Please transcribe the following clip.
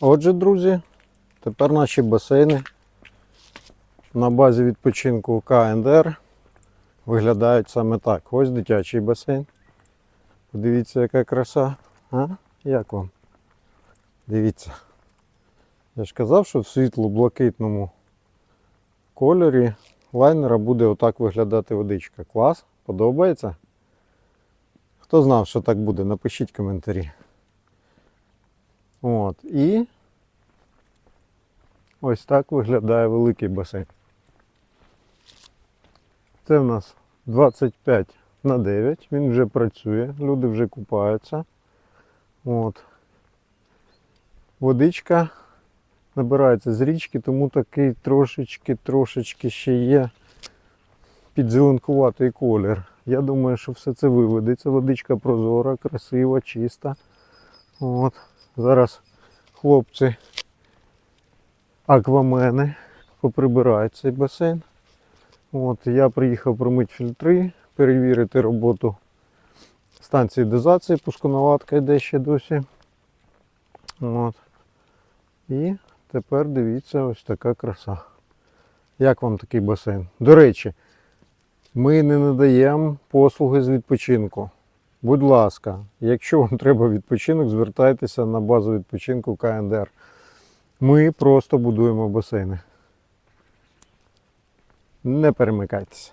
Отже, друзі, тепер наші басейни на базі відпочинку КНДР виглядають саме так. Ось дитячий басейн. Подивіться, яка краса. А? Як вам? Дивіться. Я ж казав, що в світло-блакитному кольорі лайнера буде отак виглядати водичка. Клас? Подобається? Хто знав, що так буде, напишіть коментарі. От. І ось так виглядає великий басейн. Це в нас 25 на 9. Він вже працює, люди вже купаються. От. Водичка набирається з річки, тому такий трошечки, трошечки ще є підзеленкуватий колір. Я думаю, що все це виведеться. Водичка прозора, красива, чиста. От. Зараз хлопці аквамени поприбирають цей басейн. От, я приїхав промити фільтри, перевірити роботу станції дозації, пусконаладка йде ще досі. От. І тепер дивіться ось така краса. Як вам такий басейн? До речі, ми не надаємо послуги з відпочинку. Будь ласка, якщо вам треба відпочинок, звертайтеся на базу відпочинку КНДР. Ми просто будуємо басейни. Не перемикайтеся.